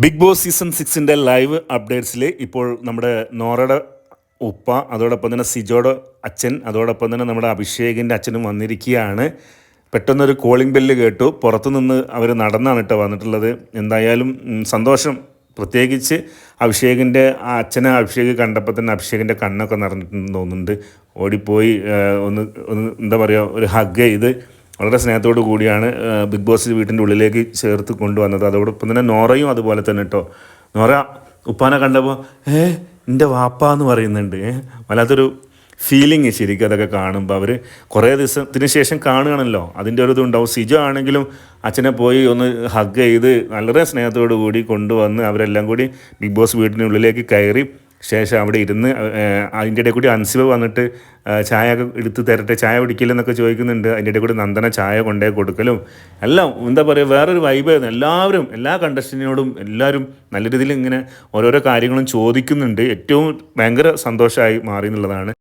Big boss season സിക്സിന്റെ live അപ്ഡേറ്റ്സിൽ ഇപ്പോൾ നമ്മുടെ നോറയുടെ ഉപ്പ അതോടൊപ്പം തന്നെ സിജോയുടെ അച്ഛൻ അതോടൊപ്പം തന്നെ നമ്മുടെ അഭിഷേകിന്റെ അച്ഛനും വന്നിരിക്കുകയാണ്. പെട്ടെന്നൊരു കോളിംഗ് ബെല്ല് കേട്ടു. പുറത്തുനിന്ന് അവർ നടന്നാണ് കേട്ടോ വന്നിട്ടുള്ളത്. എന്തായാലും സന്തോഷം. പ്രത്യേകിച്ച് അഭിഷേകിന്റെ അച്ഛനെ അഭിഷേക് കണ്ടപ്പോൾ തന്നെ അഭിഷേകിന്റെ കണ്ണൊക്കെ നിറഞ്ഞിട്ടുണ്ടെന്ന് തോന്നുന്നുണ്ട്. ഓടിപ്പോയി ഒന്ന് ഒന്ന് എന്താ പറയുക ഒരു ഹഗ് ചെയ്ത് വളരെ സ്നേഹത്തോടു കൂടിയാണ് ബിഗ് ബോസ് വീട്ടിന്റെ ഉള്ളിലേക്ക് ചേർത്ത് കൊണ്ടുവന്നത്. അതോടൊപ്പം തന്നെ നോറയും അതുപോലെ തന്നെ കേട്ടോ നോറ ഉപ്പാനെ കണ്ടപ്പോൾ ഏ എന്റെ വാപ്പ എന്ന് പറയുന്നുണ്ട് വല്ലാത്തൊരു ഫീലിംഗ് ശരിക്കും അതൊക്കെ കാണുമ്പോൾ അവർ കുറേ ദിവസത്തിന് ശേഷം കാണുകയാണല്ലോ. അതിന്റെ ഒരു ഇതുണ്ടാവും. സിജോ ആണെങ്കിലും അച്ഛനെ പോയി ഒന്ന് ഹഗ് ചെയ്ത് വളരെ സ്നേഹത്തോടു കൂടി കൊണ്ടുവന്ന് അവരെല്ലാം കൂടി ബിഗ് ബോസ് വീട്ടിന്റെ ഉള്ളിലേക്ക് കയറി ശേഷം അവിടെ ഇരുന്ന് അതിന്റെ ഇടയിൽ കൂടി അൻസിബ് വന്നിട്ട് ചായ എടുത്ത് തരട്ടെ ചായ കുടിക്കില്ലെന്നൊക്കെ ചോദിക്കുന്നുണ്ട്. അതിന്റെ ഇടയിൽ കൂടി നന്ദന ചായ കൊണ്ടേ കൊടുക്കലും. എല്ലാം എന്താ പറയുക വേറൊരു വൈബായിരുന്നു എല്ലാവരും എല്ലാ കണ്ടസ്റ്റന്റിനോടും എല്ലാവരും നല്ല രീതിയിൽ ഇങ്ങനെ ഓരോരോ കാര്യങ്ങളും ചോദിക്കുന്നുണ്ട്. ഏറ്റവും ഭയങ്കര സന്തോഷമായി മാറി എന്നുള്ളതാണ്.